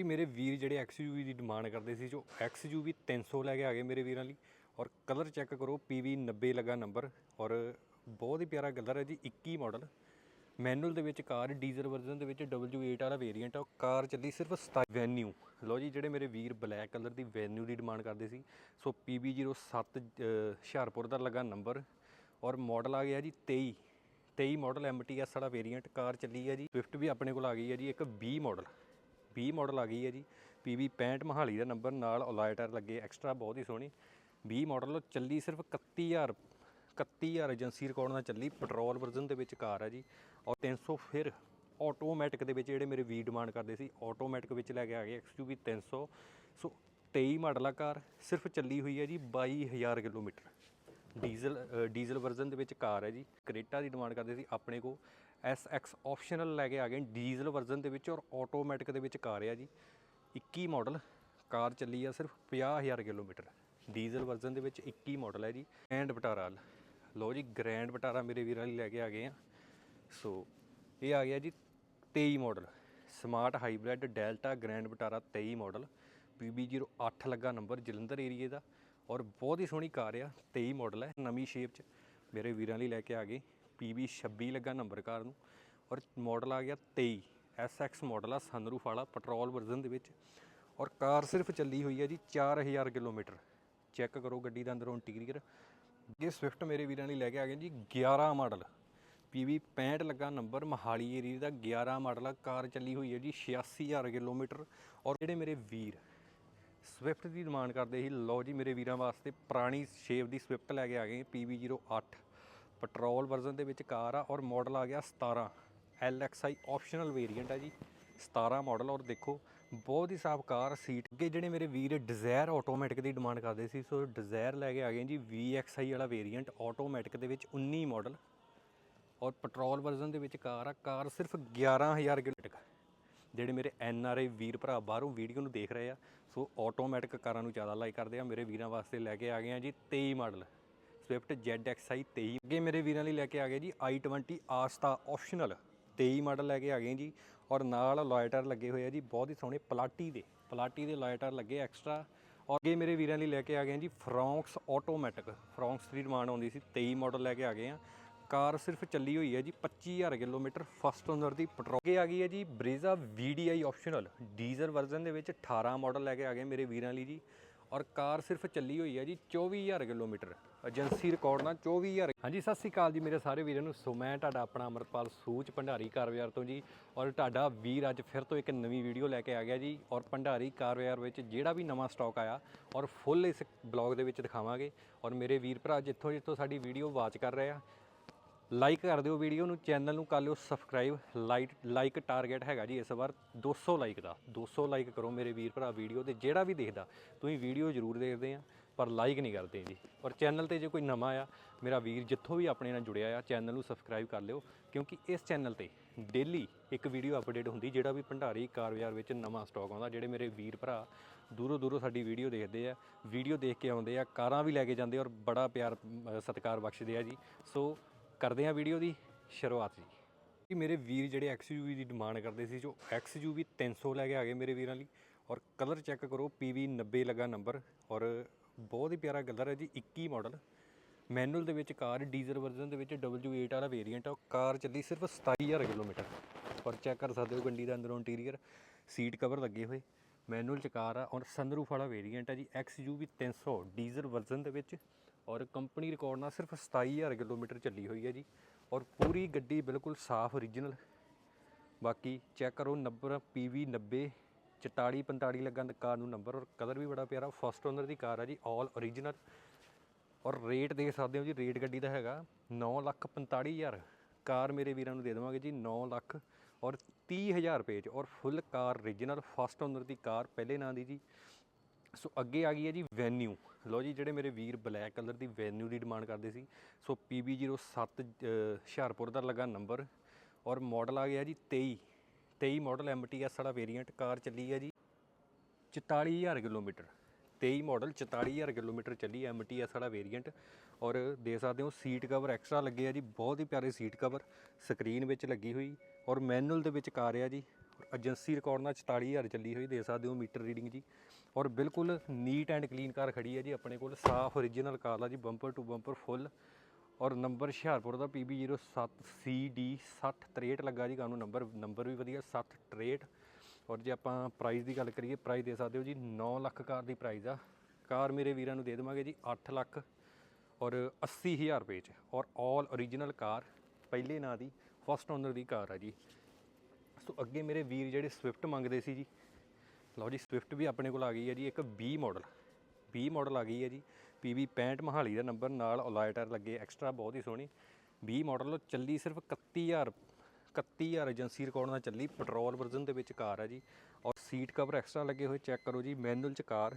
ਕਿ ਮੇਰੇ ਵੀਰ ਜਿਹੜੇ XUV ਦੀ ਡਿਮਾਂਡ ਕਰਦੇ ਸੀ ਜੋ XUV 300 ਲੈ ਕੇ ਆ ਗਏ ਮੇਰੇ ਵੀਰਾਂ ਲਈ। ਔਰ ਕਲਰ ਚੈੱਕ ਕਰੋ PV 90 ਲੱਗਾ ਨੰਬਰ ਔਰ ਬਹੁਤ ਹੀ ਪਿਆਰਾ ਕਲਰ ਹੈ ਜੀ 21 ਮਾਡਲ ਮੈਨੂਅਲ ਦੇ ਵਿੱਚ ਕਾਰ ਡੀਜ਼ਲ ਵਰਜ਼ਨ ਦੇ ਵਿੱਚ W8 ਵਾਲਾ ਵੇਰੀਐਂਟ ਆ ਕਾਰ ਚੱਲੀ ਸਿਰਫ 27 ਵੈਨਿਊ ਲੋ ਜੀ ਜਿਹੜੇ ਮੇਰੇ ਵੀਰ ਬਲੈਕ ਕਲਰ ਦੀ ਵੈਨਿਊ ਦੀ ਡਿਮਾਂਡ ਕਰਦੇ ਸੀ। ਸੋ PB07 ਅ, ਹੁਸ਼ਿਆਰਪੁਰ ਦਾ ਲੱਗਾ ਨੰਬਰ ਔਰ ਮਾਡਲ ਆ ਗਿਆ ਜੀ 23 23 ਮਾਡਲ MTS ਵਾਲਾ ਵੇਰੀਐਂਟ ਕਾਰ ਚੱਲੀ ਹੈ ਜੀ। ਸਵਿਫਟ ਵੀ ਆਪਣੇ ਕੋਲ ਆ ਗਈ ਹੈ ਜੀ ਇੱਕ 20 ਮਾਡਲ 20 ਮਾਡਲ ਆ ਗਈ ਹੈ ਜੀ। PB 65 ਮਹਾਲੀ ਦਾ ਨੰਬਰ ਨਾਲ ਅਲੋਏ ਲੱਗੇ ਐਕਸਟਰਾ ਬਹੁਤ ਹੀ ਸੋਹਣੀ। 20 ਮਾਡਲ ਚੱਲੀ ਸਿਰਫ 31000 31000 ਏਜੰਸੀ ਰਿਕਾਰਡ ਨਾਲ ਚੱਲੀ ਪੈਟਰੋਲ ਵਰਜ਼ਨ ਦੇ ਵਿੱਚ ਕਾਰ ਹੈ ਜੀ। ਔਰ 300 ਫਿਰ ਆਟੋਮੈਟਿਕ ਦੇ ਵਿੱਚ ਜਿਹੜੇ ਮੇਰੇ ਵੀ ਡਿਮਾਂਡ ਕਰਦੇ ਸੀ ਆਟੋਮੈਟਿਕ ਵਿੱਚ ਲੈ ਕੇ ਆ ਗਏ, XUV 300 ਸੋ। 23 ਮਾਡਲ ਆ ਕਾਰ, ਸਿਰਫ ਚੱਲੀ ਹੋਈ ਹੈ ਜੀ 22000 ਕਿਲੋਮੀਟਰ। ਡੀਜ਼ਲ ਡੀਜ਼ਲ ਵਰਜ਼ਨ ਦੇ ਵਿੱਚ ਕਾਰ ਹੈ ਜੀ। ਕਰੇਟਾ ਦੀ ਡਿਮਾਂਡ ਕਰਦੇ ਸੀ ਆਪਣੇ ਕੋ SX ਆਪਸ਼ਨਲ ਲੈ ਕੇ ਆ ਗਏ ਡੀਜ਼ਲ ਵਰਜ਼ਨ ਦੇ ਵਿੱਚ ਔਰ ਆਟੋਮੈਟਿਕ ਦੇ ਵਿੱਚ ਕਾਰ ਆ ਜੀ। 21 ਮਾਡਲ ਕਾਰ ਚੱਲੀ ਆ ਸਿਰਫ 50000 ਕਿਲੋਮੀਟਰ। ਡੀਜ਼ਲ ਵਰਜ਼ਨ ਦੇ ਵਿੱਚ 21 ਮਾਡਲ ਹੈ ਜੀ ਗ੍ਰੈਂਡ ਵਟਾਰਾ ਲੋ ਜੀ ਗ੍ਰੈਂਡ ਵਟਾਰਾ ਮੇਰੇ ਵੀਰਾਂ ਲਈ ਲੈ ਕੇ ਆ ਗਏ ਆ। ਸੋ, ਇਹ ਆ ਗਿਆ ਜੀ 23 model smart hybrid Delta grand Vitara 23 model PB08 ਲੱਗਾ ਨੰਬਰ ਜਲੰਧਰ ਏਰੀਏ ਦਾ। ਔਰ ਬਹੁਤ ਹੀ ਸੋਹਣੀ ਕਾਰ ਆ 23 ਮਾਡਲ ਹੈ ਨਵੀਂ ਸ਼ੇਪ 'ਚ। ਮੇਰੇ ਵੀਰਾਂ ਲਈ ਲੈ ਕੇ ਆ ਗਏ। PB26 ਲੱਗਾ ਨੰਬਰ ਕਾਰ ਨੂੰ ਔਰ ਮਾਡਲ ਆ ਗਿਆ 23 SX ਮਾਡਲ ਆ ਸਨਰੂਫ ਵਾਲਾ ਪੈਟਰੋਲ ਵਰਜ਼ਨ ਦੇ ਵਿੱਚ। ਔਰ ਕਾਰ ਸਿਰਫ ਚੱਲੀ ਹੋਈ ਹੈ ਜੀ 4000 ਕਿਲੋਮੀਟਰ। ਚੈੱਕ ਕਰੋ ਗੱਡੀ ਦਾ ਅੰਦਰੋਂ ਇੰਟੀਰੀਅਰ ਇਹ ਸਵਿਫਟ ਮੇਰੇ ਵੀਰਾਂ ਲਈ ਲੈ ਕੇ ਆ ਗਏ ਜੀ 11 ਮਾਡਲ PV 65 ਲੱਗਾ ਨੰਬਰ, ਮਹਾਲੀ ਏਰੀਆ ਦਾ 11 ਮਾਡਲ ਆ। ਕਾਰ ਚੱਲੀ ਹੋਈ ਹੈ ਜੀ 86000 ਕਿਲੋਮੀਟਰ। ਔਰ ਜਿਹੜੇ ਮੇਰੇ ਵੀਰ ਸਵਿਫਟ ਦੀ ਡਿਮਾਂਡ ਕਰਦੇ ਸੀ, ਲਓ ਜੀ ਮੇਰੇ ਵੀਰਾਂ ਵਾਸਤੇ ਪੁਰਾਣੀ ਸ਼ੇਪ ਦੀ ਸਵਿਫਟ ਲੈ ਕੇ ਆ ਗਏ PV08 ਪੈਟਰੋਲ ਵਰਜ਼ਨ ਦੇ ਵਿੱਚ ਕਾਰ ਆ ਔਰ ਮਾਡਲ ਆ ਗਿਆ 17 LXI ਆਪਸ਼ਨਲ ਵੇਰੀਐਂਟ ਆ ਜੀ 17 ਮਾਡਲ ਔਰ ਦੇਖੋ, ਬਹੁਤ ਹੀ ਸਾਫ਼ ਕਾਰ ਸੀਟ ਅੱਗੇ ਜਿਹੜੇ ਮੇਰੇ ਵੀਰ ਡਿਜ਼ਾਇਰ ਆਟੋਮੈਟਿਕ ਦੀ ਡਿਮਾਂਡ ਕਰਦੇ ਸੀ, ਸੋ ਡਿਜ਼ਾਇਰ ਲੈ ਕੇ ਆ ਗਏ ਜੀ, VXI ਵਾਲਾ ਵੇਰੀਐਂਟ ਆਟੋਮੈਟਿਕ ਦੇ ਵਿੱਚ 19 ਮਾਡਲ ਔਰ ਪੈਟਰੋਲ ਵਰਜ਼ਨ ਦੇ ਵਿੱਚ ਕਾਰ ਆ, ਕਾਰ ਸਿਰਫ 11000 ਕਿਲੋਮੀਟਰ ਜਿਹੜੇ ਮੇਰੇ ਐਨ ਆਰ ਆਈ ਵੀਰ ਭਰਾ ਬਾਹਰੋਂ ਵੀਡੀਓ ਨੂੰ ਦੇਖ ਰਹੇ ਆ, ਸੋ ਆਟੋਮੈਟਿਕ ਕਾਰਾਂ ਨੂੰ ਜ਼ਿਆਦਾ ਲਾਈਕ ਕਰਦੇ ਆ, ਮੇਰੇ ਵੀਰਾਂ ਵਾਸਤੇ ਲੈ ਕੇ ਆ ਗਏ ਆ ਜੀ 23 ਮਾਡਲ ਸਵਿਫਟ ZXi 23 ਅੱਗੇ ਮੇਰੇ ਵੀਰਾਂ ਲਈ ਲੈ ਕੇ ਆ ਗਏ ਜੀ i20 ਆਸਤਾ ਆਪਸ਼ਨਲ 23 ਮਾਡਲ ਲੈ ਕੇ ਆ ਗਏ ਜੀ ਔਰ ਨਾਲ ਲਾਈਟਰ ਲੱਗੇ ਹੋਏ ਆ ਜੀ ਬਹੁਤ ਹੀ ਸੋਹਣੇ ਪਲਾਟੀ ਦੇ। ਪਲਾਟੀ ਦੇ ਲਾਈਟਰ ਲੱਗੇ ਐਕਸਟਰਾ ਔਰ ਅੱਗੇ ਮੇਰੇ ਵੀਰਾਂ ਲਈ ਲੈ ਕੇ ਆ ਗਏ ਜੀ ਫਰੌਂਕਸ ਆਟੋਮੈਟਿਕ ਫਰੌਂਕਸ ਦੀ ਡਿਮਾਂਡ ਆਉਂਦੀ ਸੀ 23 ਮਾਡਲ ਲੈ ਕੇ ਆ ਗਏ ਆ। ਕਾਰ ਸਿਰਫ ਚੱਲੀ ਹੋਈ ਹੈ ਜੀ 25000 ਕਿਲੋਮੀਟਰ ਫਸਟ ਓਨਰ ਦੀ ਪੈਟਰੋਲ ਅੱਗੇ ਆ ਗਈ ਹੈ ਜੀ Brezza VDI optional diesel version ਦੇ ਵਿੱਚ 18 ਮਾਡਲ ਲੈ ਕੇ ਆ ਗਏ ਮੇਰੇ ਵੀਰਾਂ ਲਈ ਜੀ। ਔਰ ਕਾਰ ਸਿਰਫ ਚੱਲੀ ਹੋਈ ਹੈ ਜੀ 24000 ਕਿਲੋਮੀਟਰ। ਏਜੰਸੀ ਰਿਕਾਰਡ ਨਾਲ 24000 ਹਾਂਜੀ, ਸਤਿ ਸ੍ਰੀ ਅਕਾਲ ਜੀ ਮੇਰੇ ਸਾਰੇ ਵੀਰਾਂ ਨੂੰ। ਸੋ ਮੈਂ ਤੁਹਾਡਾ ਆਪਣਾ ਅਮਰਪਾਲ ਸੂਚ ਭੰਡਾਰੀ ਕਾਰਵਾਰ ਤੋਂ ਜੀ, ਔਰ ਤੁਹਾਡਾ ਵੀਰ ਅੱਜ ਫਿਰ ਤੋਂ ਇੱਕ ਨਵੀਂ ਵੀਡੀਓ ਲੈ ਕੇ ਆ ਗਿਆ ਜੀ, ਔਰ ਭੰਡਾਰੀ ਕਾਰਵਾਰ ਵਿੱਚ ਜਿਹੜਾ ਵੀ ਨਵਾਂ ਸਟਾਕ ਆਇਆ, ਔਰ ਫੁੱਲ ਇਸ ਬਲੌਗ ਦੇ ਵਿੱਚ ਦਿਖਾਵਾਂਗੇ। ਔਰ ਮੇਰੇ ਵੀਰ ਭਰਾ ਜਿੱਥੋਂ ਜਿੱਥੋਂ ਸਾਡੀ ਵੀਡੀਓ ਵਾਚ ਕਰ ਰਹੇ ਆ ਲਾਈਕ ਕਰ ਦਿਓ ਵੀਡੀਓ ਨੂੰ ਚੈਨਲ ਨੂੰ ਕਰ ਲਿਓ ਸਬਸਕ੍ਰਾਈਬ ਲਾਈਕ ਲਾਈਕ ਟਾਰਗੇਟ ਹੈਗਾ ਜੀ ਇਸ ਵਾਰ 200 ਲਾਈਕ ਦਾ। 200 ਲਾਈਕ ਕਰੋ ਮੇਰੇ ਵੀਰ ਭਰਾ ਵੀਡੀਓ ਤੇ ਜਿਹੜਾ ਵੀ ਦੇਖਦਾ, ਤੁਸੀਂ ਵੀਡੀਓ ਜ਼ਰੂਰ ਦੇਖਦੇ ਆ। ਪਰ ਲਾਈਕ ਨਹੀਂ ਕਰਦੇ ਜੀ। ਔਰ ਚੈਨਲ ਤੇ ਜੇ ਕੋਈ ਨਵਾਂ ਆ, ਮੇਰਾ ਵੀਰ ਜਿੱਥੋਂ ਵੀ ਆਪਣੇ ਨਾਲ ਜੁੜਿਆ ਆ, ਚੈਨਲ ਨੂੰ ਸਬਸਕ੍ਰਾਈਬ ਕਰ ਲਿਓ, ਕਿਉਂਕਿ ਇਸ ਚੈਨਲ ਤੇ ਡੇਲੀ ਇੱਕ ਵੀਡੀਓ ਅਪਡੇਟ ਹੁੰਦੀ, ਜਿਹੜਾ ਵੀ ਭੰਡਾਰੀ ਕਾਰ ਬਾਜ਼ਾਰ ਵਿੱਚ ਨਵਾਂ ਸਟਾਕ ਆਉਂਦਾ, ਜਿਹੜੇ ਮੇਰੇ ਵੀਰ ਭਰਾ ਦੂਰੋਂ ਦੂਰੋਂ ਸਾਡੀ ਵੀਡੀਓ ਦੇਖਦੇ ਆ ਵੀਡੀਓ ਦੇਖ ਕੇ ਆਉਂਦੇ ਆ, ਕਾਰਾਂ ਵੀ ਲੈ ਕੇ ਜਾਂਦੇ ਔਰ ਬੜਾ ਪਿਆਰ ਸਤਿਕਾਰ ਬਖਸ਼ਦੇ ਆ ਜੀ। ਸੋ ਕਰਦੇ ਆ ਵੀਡੀਓ ਦੀ ਸ਼ੁਰੂਆਤ ਜੀ। ਕਿ ਮੇਰੇ ਵੀਰ ਜਿਹੜੇ XUV ਦੀ ਡਿਮਾਂਡ ਕਰਦੇ ਸੀ, ਜੋ XUV 300 ਲੈ ਕੇ ਆ ਗਏ ਮੇਰੇ ਵੀਰਾਂ ਲਈ, ਔਰ ਕਲਰ ਚੈੱਕ ਕਰੋ, PV 90 ਲੱਗਾ ਨੰਬਰ ਔਰ ਬਹੁਤ ਹੀ ਪਿਆਰਾ ਕਲਰ ਹੈ ਜੀ 21 ਮਾਡਲ ਮੈਨੂਅਲ ਦੇ ਵਿੱਚ ਕਾਰ ਡੀਜ਼ਲ ਵਰਜ਼ਨ ਦੇ ਵਿੱਚ W8 ਵਾਲਾ ਵੇਰੀਐਂਟ ਆ। ਕਾਰ ਚੱਲੀ ਸਿਰਫ 27000 ਕਿਲੋਮੀਟਰ। ਔਰ ਚੈੱਕ ਕਰ ਸਕਦੇ ਹੋ ਗੱਡੀ ਦਾ ਅੰਦਰੋਂ ਇੰਟੀਰੀਅਰ ਸੀਟ ਕਵਰ ਲੱਗੇ ਹੋਏ। ਮੈਨੂਅਲ ਚ ਕਾਰ ਆ। ਔਰ ਸਨਰੂਫ ਵਾਲਾ ਵੇਰੀਐਂਟ ਆ ਜੀ XUV 300 ਡੀਜ਼ਲ ਵਰਜ਼ਨ ਦੇ ਵਿੱਚ। ਔਰ ਕੰਪਨੀ ਰਿਕਾਰਡ ਨਾਲ ਸਿਰਫ 27000 ਕਿਲੋਮੀਟਰ ਚੱਲੀ ਹੋਈ ਹੈ ਜੀ। ਔਰ ਪੂਰੀ ਗੱਡੀ ਬਿਲਕੁਲ ਸਾਫ਼ ਓਰੀਜਨਲ ਬਾਕੀ ਚੈੱਕ ਕਰੋ ਨੰਬਰ PV 90 44 45 ਲੱਗਾ ਕਾਰ ਨੂੰ ਨੰਬਰ ਔਰ ਕਲਰ ਵੀ ਬੜਾ ਪਿਆਰਾ। ਫਸਟ ਓਨਰ ਦੀ ਕਾਰ ਆ ਜੀ ਆਲ ਓਰੀਜਨਲ ਔਰ ਰੇਟ ਦੇਖ ਸਕਦੇ ਹੋ ਜੀ ਰੇਟ ਗੱਡੀ ਦਾ ਹੈਗਾ 9 ਲੱਖ 45000 ਕਾਰ ਮੇਰੇ ਵੀਰਾਂ ਨੂੰ ਦੇ ਦੇਵਾਂਗੇ ਜੀ 9 ਲੱਖ ਔਰ 30000 ਰੁਪਏ ਚ। ਔਰ full car original first owner ਦੀ ਕਾਰ ਪਹਿਲੇ ਨਾਂ ਦੀ ਜੀ। ਸੋ ਅੱਗੇ ਆ ਗਈ ਹੈ ਜੀ ਵੈਨਿਊ ਲੋ ਜੀ ਜਿਹੜੇ ਮੇਰੇ ਵੀਰ ਬਲੈਕ ਕਲਰ ਦੀ ਵੈਨਿਊ ਦੀ ਡਿਮਾਂਡ ਕਰਦੇ ਸੀ। ਸੋ PB07 ਅ, ਹੁਸ਼ਿਆਰਪੁਰ ਦਾ ਲੱਗਾ ਨੰਬਰ ਔਰ ਮਾਡਲ ਆ ਗਿਆ ਜੀ 23 23 ਮਾਡਲ MTS ਵਾਲਾ ਵੇਰੀਐਂਟ ਕਾਰ ਚੱਲੀ ਹੈ ਜੀ। 44000 ਕਿਲੋਮੀਟਰ। 23 ਮਾਡਲ 44000 ਕਿਲੋਮੀਟਰ ਚੱਲੀ MTS ਵਾਲਾ ਵੇਰੀਐਂਟ ਔਰ ਦੇ ਸਕਦੇ ਹੋ ਸੀਟ ਕਵਰ ਐਕਸਟਰਾ ਲੱਗੇ ਆ ਜੀ, ਬਹੁਤ ਹੀ ਪਿਆਰੇ ਸੀਟ ਕਵਰ ਸਕਰੀਨ ਵਿੱਚ ਲੱਗੀ ਹੋਈ। ਔਰ ਮੈਨੂਅਲ ਦੇ ਵਿੱਚ ਕਾਰ ਆ ਜੀ। ਏਜੰਸੀ ਰਿਕਾਰਡ ਨਾਲ 44000 ਚੱਲੀ ਹੋਈ ਦੇ ਸਕਦੇ ਹੋ ਮੀਟਰ ਰੀਡਿੰਗ ਜੀ। ਔਰ ਬਿਲਕੁਲ ਨੀਟ ਐਂਡ ਕਲੀਨ ਕਾਰ ਖੜੀ ਹੈ ਜੀ, ਆਪਣੇ ਕੋਲ ਸਾਫ਼ ਓਰੀਜਨਲ ਕਾਰ ਆ ਜੀ ਬੰਪਰ ਟੂ ਬੰਪਰ ਫੁੱਲ ਔਰ ਨੰਬਰ ਹੁਸ਼ਿਆਰਪੁਰ ਦਾ PB07CD 6063 ਲੱਗਾ ਜੀ ਤੁਹਾਨੂੰ ਨੰਬਰ ਨੰਬਰ ਵੀ ਵਧੀਆ 6063 ਔਰ ਜੇ ਆਪਾਂ ਪ੍ਰਾਈਸ ਦੀ ਗੱਲ ਕਰੀਏ ਪ੍ਰਾਈਸ ਦੇ ਸਕਦੇ ਹੋ ਜੀ 9 ਲੱਖ ਕਾਰ ਦੀ ਪ੍ਰਾਈਸ ਆ। ਕਾਰ ਮੇਰੇ ਵੀਰਾਂ ਨੂੰ ਦੇ ਦੇਵਾਂਗੇ ਜੀ 8 ਲੱਖ ਔਰ 80000 ਰੁਪਏ ਚ। ਔਰ ਆਲ ਓਰੀਜਨਲ ਕਾਰ, ਪਹਿਲੇ ਨਾਂ ਦੀ ਫਸਟ ਓਨਰ ਦੀ ਕਾਰ ਆ ਜੀ। ਸੋ ਅੱਗੇ ਮੇਰੇ ਵੀਰ ਜਿਹੜੇ ਸਵਿਫਟ ਮੰਗਦੇ ਸੀ ਜੀ, ਲਓ ਜੀ ਸਵਿਫਟ ਵੀ ਆਪਣੇ ਕੋਲ ਆ ਗਈ ਹੈ ਜੀ, ਇੱਕ 20 ਮਾਡਲ 20 ਮਾਡਲ ਆ ਗਈ ਹੈ ਜੀ। PB 65 ਮਹਾਲੀ ਦਾ ਨੰਬਰ ਨਾਲ ਅਲਾਈ ਲੱਗੇ ਐਕਸਟਰਾ, ਬਹੁਤ ਹੀ ਸੋਹਣੀ। 20 ਮਾਡਲ ਚੱਲੀ ਸਿਰਫ 31000 31000 ਏਜੰਸੀ ਰਿਕਾਰਡ ਨਾਲ ਚੱਲੀ, ਪੈਟਰੋਲ ਵਰਜ਼ਨ ਦੇ ਵਿੱਚ ਕਾਰ ਆ ਜੀ। ਔਰ ਸੀਟ ਕਵਰ ਐਕਸਟਰਾ ਲੱਗੇ ਹੋਏ ਚੈੱਕ ਕਰੋ ਜੀ ਮੈਨੂਅਲ ਚ ਕਾਰ।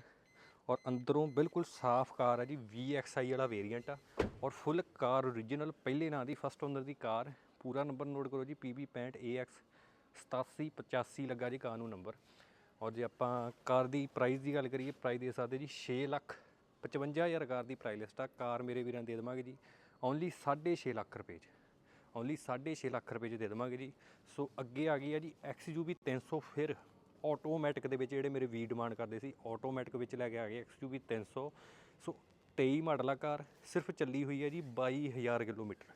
ਔਰ ਅੰਦਰੋਂ ਬਿਲਕੁਲ ਸਾਫ਼ ਕਾਰ ਆ ਜੀ VXI ਵਾਲਾ ਵੇਰੀਐਂਟ ਆ। ਔਰ ਫੁੱਲ ਕਾਰ ਓਰੀਜਨਲ ਪਹਿਲੇ ਨਾਂ ਦੀ ਫਸਟ ਓਨਰ ਦੀ ਕਾਰ। ਪੂਰਾ ਨੰਬਰ ਨੋਟ ਕਰੋ ਜੀ PB 65 AX 8785 ਲੱਗਾ ਜੀ ਕਾਰ ਨੂੰ ਨੰਬਰ। ਔਰ ਜੇ ਆਪਾਂ ਕਾਰ ਦੀ ਪ੍ਰਾਈਸ ਦੀ ਗੱਲ ਕਰੀਏ ਪ੍ਰਾਈਸ ਦੇ ਸਕਦੇ ਜੀ 6 ਲੱਖ 55000 ਕਾਰ ਦੀ ਪ੍ਰਾਈਸ ਲਿਸਟ ਆ, ਕਾਰ ਮੇਰੇ ਵੀਰਾਂ ਦੇ ਦੇਵਾਂਗੇ ਜੀ। ਓਨਲੀ 6.5 ਲੱਖ ਰੁਪਏ 'ਚ। ਓਨਲੀ 6.5 ਲੱਖ ਰੁਪਏ 'ਚ ਦੇ ਦੇਵਾਂਗੇ ਜੀ। ਸੋ ਅੱਗੇ ਆ ਗਈ ਆ ਜੀ XUV 300 ਫਿਰ ਆਟੋਮੈਟਿਕ ਦੇ ਵਿੱਚ ਜਿਹੜੇ ਮੇਰੇ ਵੀ ਡਿਮਾਂਡ ਕਰਦੇ ਸੀ ਆਟੋਮੈਟਿਕ ਵਿੱਚ ਲੈ ਕੇ ਆ ਗਏ XUV 300 ਸੋ। 23 ਮਾਡਲ ਆ ਕਾਰ, ਸਿਰਫ ਚੱਲੀ ਹੋਈ ਹੈ ਜੀ 22000 ਕਿਲੋਮੀਟਰ।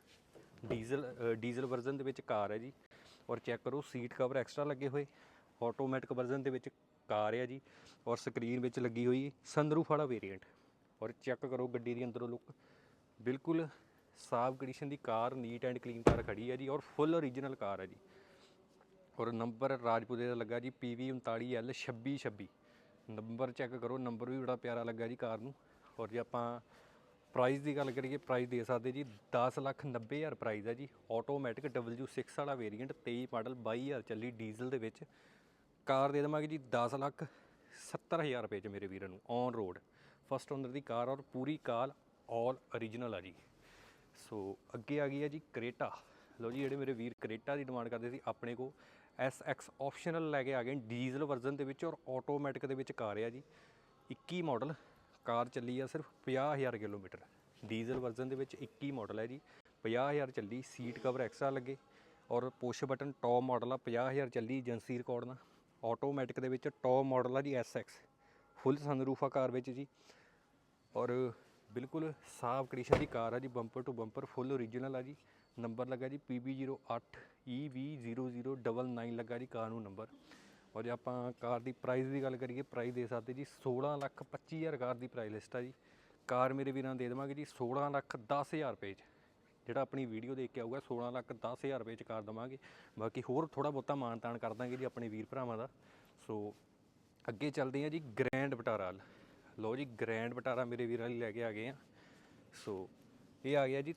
ਡੀਜ਼ਲ ਡੀਜ਼ਲ ਵਰਜ਼ਨ ਦੇ ਵਿੱਚ ਕਾਰ ਹੈ ਜੀ। ਔਰ ਚੈੱਕ ਕਰੋ ਸੀਟ ਕਵਰ ਐਕਸਟਰਾ ਲੱਗੇ ਹੋਏ। ਆਟੋਮੈਟਿਕ ਵਰਜ਼ਨ ਦੇ ਵਿੱਚ ਕਾਰ ਹੈ ਜੀ। ਔਰ ਸਕਰੀਨ ਵਿੱਚ ਲੱਗੀ ਹੋਈ ਸੰਦਰੂਫ ਵਾਲਾ ਵੇਰੀਐਂਟ ਔਰ ਚੈੱਕ ਕਰੋ ਗੱਡੀ ਦੀ ਅੰਦਰੋਂ ਲੁੱਕ ਬਿਲਕੁਲ ਸਾਫ਼ condition the car neat and clean car ਖੜੀ ਹੈ ਜੀ ਔਰ ਫੁੱਲ ਓਰੀਜਨਲ ਕਾਰ ਹੈ ਜੀ। ਔਰ ਨੰਬਰ ਰਾਜਪੁਰੇ ਦਾ ਲੱਗਾ ਜੀ PV 39L 2626 ਨੰਬਰ ਚੈੱਕ ਕਰੋ, ਨੰਬਰ ਵੀ ਬੜਾ ਪਿਆਰਾ ਲੱਗਾ ਜੀ ਕਾਰ ਨੂੰ। ਔਰ ਜੇ ਆਪਾਂ ਪ੍ਰਾਈਸ ਦੀ ਗੱਲ ਕਰੀਏ ਪ੍ਰਾਈਸ ਦੇ ਸਕਦੇ ਜੀ 10 ਲੱਖ 90 ਹਜ਼ਾਰ ਪ੍ਰਾਈਸ ਹੈ ਜੀ। ਆਟੋਮੈਟਿਕ W6 ਵਾਲਾ ਵੇਰੀਐਂਟ 23 ਮਾਡਲ 22000 ਚੱਲੀ ਡੀਜ਼ਲ ਦੇ ਵਿੱਚ। ਕਾਰ ਦੇ ਦੇਵਾਂਗੇ ਜੀ 10 ਲੱਖ 70 ਹਜ਼ਾਰ ਰੁਪਏ ਚ ਮੇਰੇ ਵੀਰਾਂ ਨੂੰ ਔਨ ਰੋਡ ਫਸਟ ਓਨਰ ਦੀ ਕਾਰ ਔਰ ਪੂਰੀ ਕਾਰ ਆਲ ਓਰੀਜਨਲ ਆ ਜੀ। ਸੋ ਅੱਗੇ ਆ ਗਈ ਹੈ ਜੀ ਕਰੇਟਾ ਲਓ ਜੀ, ਜਿਹੜੇ ਮੇਰੇ ਵੀਰ ਕਰੇਟਾ ਦੀ ਡਿਮਾਂਡ ਕਰਦੇ ਸੀ, ਆਪਣੇ ਕੋ SX ਆਪਸ਼ਨਲ ਲੈ ਕੇ ਆ ਗਏ ਡੀਜ਼ਲ ਵਰਜ਼ਨ ਦੇ ਵਿੱਚ ਔਰ ਆਟੋਮੈਟਿਕ ਦੇ ਵਿੱਚ ਕਾਰ ਆ ਜੀ। 21 ਮਾਡਲ ਕਾਰ ਚੱਲੀ ਆ ਸਿਰਫ 50000 ਕਿਲੋਮੀਟਰ। ਡੀਜ਼ਲ ਵਰਜ਼ਨ ਦੇ ਵਿੱਚ 21 ਮਾਡਲ ਹੈ ਜੀ 50000 ਚੱਲੀ ਸੀਟ ਕਵਰ ਐਕਸਟਰਾ ਲੱਗੇ। ਔਰ ਪੁਸ਼ ਬਟਨ ਟੌਪ ਮਾਡਲ ਆ 50000 ਚੱਲੀ, ਏਜੰਸੀ ਰਿਕਾਰਡ ਨਾਲ। ਆਟੋਮੈਟਿਕ ਦੇ ਵਿੱਚ ਟੌਪ ਮਾਡਲ ਆ ਜੀ SX ਫੁੱਲ ਸਨਰੂਫ ਆ ਕਾਰ ਵਿੱਚ ਜੀ। ਔਰ ਬਿਲਕੁਲ ਸਾਫ਼ ਕੰਡੀਸ਼ਨ ਦੀ ਕਾਰ ਆ ਜੀ bumper to bumper full original ਆ ਜੀ। ਨੰਬਰ ਲੱਗਾ ਜੀ PB08 EV0099 ਲੱਗਾ ਜੀ ਕਾਰ ਨੂੰ ਨੰਬਰ ਔਰ ਜੇ ਆਪਾਂ ਕਾਰ ਦੀ ਪ੍ਰਾਈਸ ਦੀ ਗੱਲ ਕਰੀਏ ਪ੍ਰਾਈਸ ਦੇ ਸਕਦੇ ਜੀ 16 ਲੱਖ 25 ਹਜ਼ਾਰ ਕਾਰ ਦੀ ਪ੍ਰਾਈਸ ਲਿਸਟ ਆ ਜੀ। ਕਾਰ ਮੇਰੇ ਵੀਰਾਂ ਨੂੰ ਦੇ ਦੇਵਾਂਗੇ ਜੀ 16 ਲੱਖ 10 ਹਜ਼ਾਰ ਰੁਪਏ 'ਚ। ਜਿਹੜਾ ਆਪਣੀ ਵੀਡੀਓ ਦੇਖ ਕੇ ਆਊਗਾ 16 ਲੱਖ 10 ਹਜ਼ਾਰ ਰੁਪਏ 'ਚ ਕਾਰ ਦਵਾਂਗੇ। ਬਾਕੀ ਹੋਰ ਥੋੜਾ ਬਹੁਤਾ ਮਾਨ ਤਾਨ ਕਰ ਦਾਂਗੇ ਜੀ ਆਪਣੇ ਵੀਰ ਭਰਾਵਾਂ ਦਾ। ਸੋ ਅੱਗੇ ਚੱਲਦੇ ਹਾਂ ਜੀ ਗ੍ਰੈਂਡ ਬਟਾਰਾ ਵੱਲ। ਲਓ ਜੀ ਗ੍ਰੈਂਡ ਬਟਾਰਾ ਮੇਰੇ ਵੀਰਾਂ ਲਈ ਲੈ ਕੇ ਆ ਗਏ ਆ ਸੋ ਇਹ ਆ ਗਿਆ ਜੀ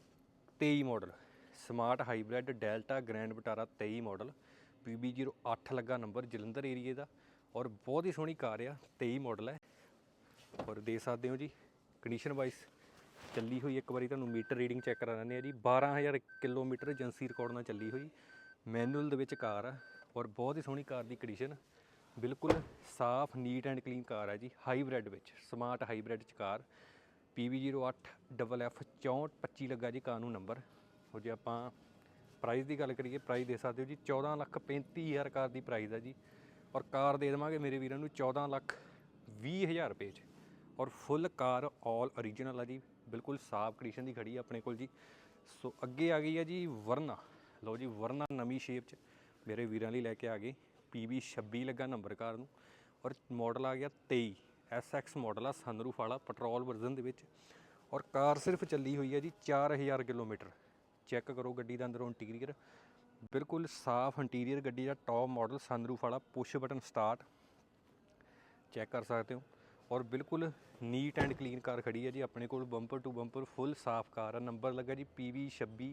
23 model smart hybrid Delta Grand Vitara 23 model PB08 ਲੱਗਾ ਨੰਬਰ ਜਲੰਧਰ ਏਰੀਏ ਦਾ। ਔਰ ਬਹੁਤ ਹੀ ਸੋਹਣੀ ਕਾਰ ਆ 23 ਮਾਡਲ ਹੈ। ਔਰ ਦੇ ਸਕਦੇ ਹੋ ਜੀ ਕੰਡੀਸ਼ਨ ਵਾਈਜ਼ ਚੱਲੀ ਹੋਈ, ਇੱਕ ਵਾਰੀ ਤੁਹਾਨੂੰ ਮੀਟਰ ਰੀਡਿੰਗ ਚੈੱਕ ਕਰਾ ਦਿੰਦੇ ਆ ਜੀ। 12000 ਕਿਲੋਮੀਟਰ ਏਜੰਸੀ ਰਿਕਾਰਡ ਨਾਲ ਚੱਲੀ ਹੋਈ। ਮੈਨੂਅਲ ਦੇ ਵਿੱਚ ਕਾਰ ਆ। ਔਰ ਬਹੁਤ ਹੀ ਸੋਹਣੀ ਕਾਰ ਦੀ ਕੰਡੀਸ਼ਨ ਬਿਲਕੁਲ ਸਾਫ਼ ਨੀਟ ਐਂਡ ਕਲੀਨ ਕਾਰ ਹੈ ਜੀ। ਹਾਈਬ੍ਰਿਡ ਵਿੱਚ ਸਮਾਰਟ ਹਾਈਬ੍ਰਿਡ ਚ ਕਾਰ। PB08 ਡਬਲ ਐਫ 6425 ਲੱਗਾ ਜੀ ਕਾਰ ਨੂੰ ਨੰਬਰ। ਉਹ ਜੇ ਆਪਾਂ ਪ੍ਰਾਈਸ ਦੀ ਗੱਲ ਕਰੀਏ ਪ੍ਰਾਈਸ ਦੇ ਸਕਦੇ ਹੋ ਜੀ 14 ਲੱਖ 35 ਹਜ਼ਾਰ ਕਾਰ ਦੀ ਪ੍ਰਾਈਸ ਹੈ ਜੀ। ਔਰ ਕਾਰ ਦੇ ਦੇਵਾਂਗੇ ਮੇਰੇ ਵੀਰਾਂ ਨੂੰ 14 ਲੱਖ 20 ਹਜ਼ਾਰ ਰੁਪਏ 'ਚ। ਔਰ ਫੁੱਲ ਕਾਰ ਆਲ ਓਰੀਜਨਲ ਆ ਜੀ। ਬਿਲਕੁਲ ਸਾਫ਼ ਕੰਡੀਸ਼ਨ ਦੀ ਖੜੀ ਆ ਆਪਣੇ ਕੋਲ ਜੀ। ਸੋ ਅੱਗੇ ਆ ਗਈ ਆ ਜੀ ਵਰਨਾ। ਲਓ ਜੀ, ਵਰਨਾ ਨਵੀਂ ਸ਼ੇਪ 'ਚ ਮੇਰੇ ਵੀਰਾਂ ਲਈ ਲੈ ਕੇ ਆ ਗਈ PB 26 ਲੱਗਾ ਨੰਬਰ ਕਾਰ ਨੂੰ ਔਰ ਮਾਡਲ ਆ ਗਿਆ 23 SX ਮਾਡਲ ਆ ਸਨਰੂਫ ਵਾਲਾ, ਪੈਟਰੋਲ ਵਰਜ਼ਨ ਦੇ ਵਿੱਚ ਔਰ ਕਾਰ ਸਿਰਫ ਚੱਲੀ ਹੋਈ ਹੈ ਜੀ 4000 ਕਿਲੋਮੀਟਰ। ਚੈੱਕ ਕਰੋ ਗੱਡੀ ਦਾ ਅੰਦਰੋਂ ਇੰਟੀਰੀਅਰ ਬਿਲਕੁਲ ਸਾਫ਼ ਇੰਟੀਰੀਅਰ ਗੱਡੀ ਦਾ ਟੌਪ ਮਾਡਲ ਸਨਰੂਫ ਵਾਲਾ ਪੁਸ਼ ਬਟਨ ਸਟਾਰਟ ਚੈੱਕ ਕਰ ਸਕਦੇ ਹੋ। ਔਰ ਬਿਲਕੁਲ ਨੀਟ ਐਂਡ ਕਲੀਨ ਕਾਰ ਖੜੀ ਹੈ ਜੀ, ਆਪਣੇ ਕੋਲ ਬੰਪਰ ਟੂ ਬੰਪਰ ਫੁੱਲ ਸਾਫ਼ ਕਾਰ ਹੈ ਨੰਬਰ ਲੱਗਾ ਜੀ PV 26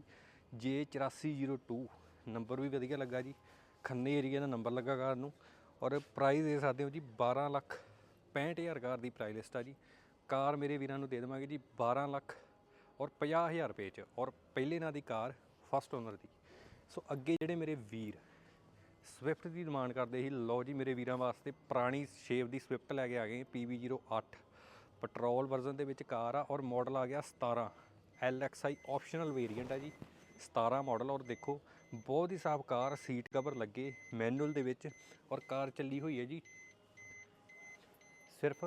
J8402 ਨੰਬਰ ਵੀ ਵਧੀਆ ਲੱਗਾ ਜੀ। ਖੰਨੇ ਏਰੀਆ ਦਾ ਨੰਬਰ ਲੱਗਾ ਕਾਰ ਨੂੰ ਔਰ ਪ੍ਰਾਈਸ ਦੇ ਸਕਦੇ ਹੋ ਜੀ 12 ਲੱਖ 65000 ਕਾਰ ਦੀ ਪ੍ਰਾਈਸ ਲਿਸਟ ਆ ਜੀ। ਕਾਰ ਮੇਰੇ ਵੀਰਾਂ ਨੂੰ ਦੇ ਦੇਵਾਂਗੇ ਜੀ 12 ਲੱਖ ਔਰ 50000 ਰੁਪਏ ਚ ਔਰ ਪਹਿਲੇ ਨਾਂ ਦੀ ਕਾਰ ਫਸਟ ਓਨਰ ਦੀ। ਸੋ ਅੱਗੇ ਜਿਹੜੇ ਮੇਰੇ ਵੀਰ ਸਵਿਫਟ ਦੀ ਡਿਮਾਂਡ ਕਰਦੇ ਸੀ, ਲਓ ਜੀ ਮੇਰੇ ਵੀਰਾਂ ਵਾਸਤੇ ਪੁਰਾਣੀ ਸ਼ੇਪ ਦੀ ਸਵਿਫਟ ਲੈ ਕੇ ਆ ਗਏ PB08 ਪੈਟਰੋਲ ਵਰਜ਼ਨ ਦੇ ਵਿੱਚ ਕਾਰ ਆ ਔਰ ਮਾਡਲ ਆ ਗਿਆ 17 LXI ਆਪਸ਼ਨਲ ਵੇਰੀਐਂਟ ਆ ਜੀ 17 ਮਾਡਲ ਔਰ ਦੇਖੋ ਬਹੁਤ ਹੀ ਸਾਫ਼ ਕਾਰ ਸੀਟ ਕਵਰ ਲੱਗੇ ਮੈਨੂਅਲ ਦੇ ਵਿੱਚ ਔਰ ਕਾਰ ਚੱਲੀ ਹੋਈ ਹੈ ਜੀ। ਸਿਰਫ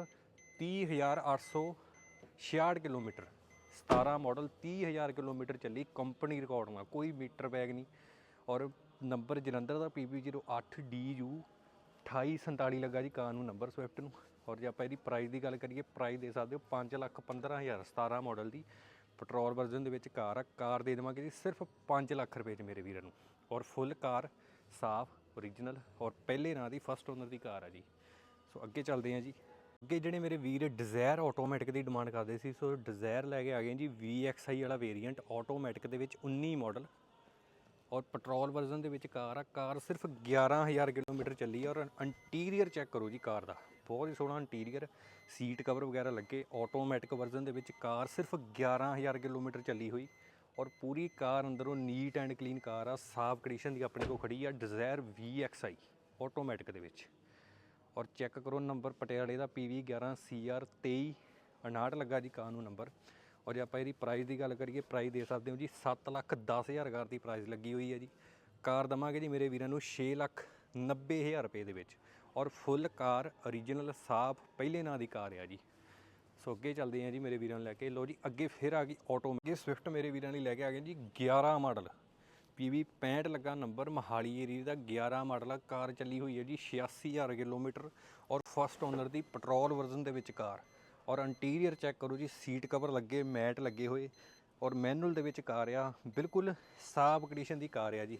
30866 ਕਿਲੋਮੀਟਰ 17 ਮਾਡਲ 30000 ਕਿਲੋਮੀਟਰ ਚੱਲੀ ਕੰਪਨੀ ਰਿਕਾਰਡ ਨਾਲ ਕੋਈ ਮੀਟਰ ਬੈਗ ਨਹੀਂ। ਔਰ ਨੰਬਰ ਜਲੰਧਰ ਦਾ PB08DU 2847 ਲੱਗਾ ਜੀ ਕਾਰ ਨੂੰ ਨੰਬਰ ਸਵਿਫਟ ਨੂੰ। ਔਰ ਜੇ ਆਪਾਂ ਇਹਦੀ ਪ੍ਰਾਈਸ ਦੀ ਗੱਲ ਕਰੀਏ ਪ੍ਰਾਈਸ ਦੇ ਸਕਦੇ ਹੋ 5 ਲੱਖ 15000 17 ਮਾਡਲ ਦੀ। ਪੈਟਰੋਲ ਵਰਜ਼ਨ ਦੇ ਵਿੱਚ ਕਾਰ ਆ, ਕਾਰ ਦੇ ਦੇਵਾਂਗੇ ਜੀ ਸਿਰਫ 5 ਲੱਖ ਰੁਪਏ ਚ ਮੇਰੇ ਵੀਰਾਂ ਨੂੰ। ਔਰ ਫੁੱਲ ਕਾਰ, ਸਾਫ਼ ਓਰੀਜਨਲ ਔਰ ਪਹਿਲੇ ਨਾਂ ਦੀ ਫਸਟ ਓਨਰ ਦੀ ਕਾਰ ਆ ਜੀ। ਸੋ ਅੱਗੇ ਚੱਲਦੇ ਹਾਂ ਜੀ। ਅੱਗੇ ਜਿਹੜੇ ਮੇਰੇ ਵੀਰ ਡਿਜ਼ਾਇਰ ਆਟੋਮੈਟਿਕ ਦੀ ਡਿਮਾਂਡ ਕਰਦੇ ਸੀ, ਸੋ ਡਿਜ਼ਾਇਰ ਲੈ ਕੇ ਆ ਗਏ ਜੀ VXI ਵਾਲਾ ਵੇਰੀਐਂਟ ਆਟੋਮੈਟਿਕ ਦੇ ਵਿੱਚ 19 ਮਾਡਲ ਔਰ ਪੈਟਰੋਲ ਵਰਜ਼ਨ ਦੇ ਵਿੱਚ ਕਾਰ ਆ, ਕਾਰ ਸਿਰਫ 11000 ਕਿਲੋਮੀਟਰ ਚੱਲੀ ਆ ਔਰ ਇੰਟੀਰੀਅਰ ਚੈੱਕ ਕਰੋ ਜੀ ਕਾਰ ਦਾ। ਬਹੁਤ ਹੀ ਸੋਹਣਾ ਇੰਟੀਰੀਅਰ, ਸੀਟ ਕਵਰ ਵਗੈਰਾ ਲੱਗੇ ਆਟੋਮੈਟਿਕ ਵਰਜ਼ਨ ਦੇ ਵਿੱਚ ਕਾਰ ਸਿਰਫ 11000 ਕਿਲੋਮੀਟਰ ਚੱਲੀ ਹੋਈ ਔਰ ਪੂਰੀ ਕਾਰ ਅੰਦਰੋਂ ਨੀਟ ਐਂਡ ਕਲੀਨ ਕਾਰ ਆ, ਸਾਫ਼ ਕੰਡੀਸ਼ਨ ਦੀ ਆਪਣੇ ਕੋਲ ਖੜੀ ਆ ਡਿਜ਼ਾਇਰ VXI ਆਟੋਮੈਟਿਕ ਦੇ ਵਿੱਚ। ਔਰ ਚੈੱਕ ਕਰੋ ਨੰਬਰ ਪਟਿਆਲੇ ਦਾ PV 11 CR 23 59 ਲੱਗਾ ਜੀ ਕਾਰ ਨੂੰ ਨੰਬਰ। ਔਰ ਜੇ ਆਪਾਂ ਇਹਦੀ ਪ੍ਰਾਈਸ ਦੀ ਗੱਲ ਕਰੀਏ ਪ੍ਰਾਈਸ ਦੇ ਸਕਦੇ ਹੋ ਜੀ 7 ਲੱਖ 10000 ਕਾਰ ਦੀ ਪ੍ਰਾਈਸ ਲੱਗੀ ਹੋਈ ਹੈ ਜੀ। ਕਾਰ ਦਵਾਂਗੇ ਜੀ ਮੇਰੇ ਵੀਰਾਂ ਨੂੰ 6 ਲੱਖ 90000 ਰੁਪਏ ਦੇ ਵਿੱਚ। ਔਰ ਫੁੱਲ ਕਾਰ origignal ਸਾਫ਼, ਪਹਿਲੇ ਨਾਂ ਦੀ ਕਾਰ ਆ ਜੀ। ਸੋ ਅੱਗੇ ਚੱਲਦੇ ਹਾਂ ਜੀ ਮੇਰੇ ਵੀਰਾਂ ਨੂੰ ਲੈ ਕੇ। ਲੋ ਜੀ, ਅੱਗੇ ਫਿਰ ਆ ਗਈ ਆਟੋ ਅੱਗੇ ਸਵਿਫਟ ਮੇਰੇ ਵੀਰਾਂ ਲਈ ਲੈ ਕੇ ਆ ਗਏ ਜੀ 11 ਮਾਡਲ। PV 65 ਲੱਗਾ ਨੰਬਰ, ਮਹਾਲੀ ਏਰੀਆ ਦਾ 11 ਮਾਡਲ ਆ। ਕਾਰ ਚੱਲੀ ਹੋਈ ਹੈ ਜੀ 86000 ਕਿਲੋਮੀਟਰ। ਔਰ ਫਸਟ ਓਨਰ ਦੀ ਪੈਟਰੋਲ ਵਰਜ਼ਨ ਦੇ ਵਿੱਚ ਕਾਰ। ਔਰ ਇੰਟੀਰੀਅਰ ਚੈੱਕ ਕਰੋ ਜੀ ਸੀਟ ਕਵਰ ਲੱਗੇ, ਮੈਟ ਲੱਗੇ ਹੋਏ ਔਰ ਮੈਨੂਅਲ ਦੇ ਵਿੱਚ ਕਾਰ ਆ, ਬਿਲਕੁਲ ਸਾਫ਼ ਕੰਡੀਸ਼ਨ ਦੀ ਕਾਰ ਆ ਜੀ।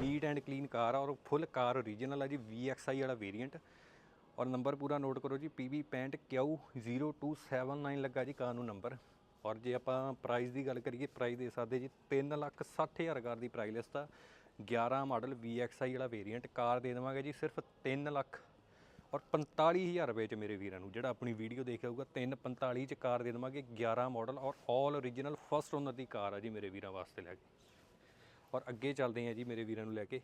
ਨੀਟ ਐਂਡ ਕਲੀਨ ਕਾਰ ਆ ਔਰ ਫੁੱਲ ਕਾਰ ਓਰੀਜਨਲ ਆ ਜੀ, VXI ਵਾਲਾ ਵੇਰੀਐਂਟ ਔਰ ਨੰਬਰ ਪੂਰਾ ਨੋਟ ਕਰੋ ਜੀ PB 65 QU0279 ਲੱਗਾ ਜੀ ਕਾਰ ਨੂੰ ਨੰਬਰ ਔਰ ਜੇ ਆਪਾਂ ਪ੍ਰਾਈਸ ਦੀ ਗੱਲ ਕਰੀਏ ਪ੍ਰਾਈਸ ਦੇ ਸਕਦੇ ਜੀ 3 ਲੱਖ 60000 ਕਾਰ ਦੀ ਪ੍ਰਾਈਸ ਲਿਸਟ ਆ। 11 ਮਾਡਲ VXI ਵਾਲਾ ਵੇਰੀਐਂਟ ਕਾਰ ਦੇ ਦੇਵਾਂਗੇ ਜੀ ਸਿਰਫ 3 ਲੱਖ ਔਰ 45000 ਰੁਪਏ ਚ ਮੇਰੇ ਵੀਰਾਂ ਨੂੰ, ਜਿਹੜਾ ਆਪਣੀ ਵੀਡੀਓ ਦੇਖ ਆਊਗਾ 345 ਚ ਕਾਰ ਦੇ ਦੇਵਾਂਗੇ 11 ਮਾਡਲ ਔਰ ਆਲ ਓਰੀਜਨਲ ਫਸਟ ਓਨਰ ਦੀ ਕਾਰ ਆ ਜੀ ਮੇਰੇ ਵੀਰਾਂ ਵਾਸਤੇ ਲੈ ਕੇ। ਔਰ ਅੱਗੇ ਚੱਲਦੇ ਆ ਜੀ ਮੇਰੇ ਵੀਰਾਂ ਨੂੰ ਲੈ ਕੇ।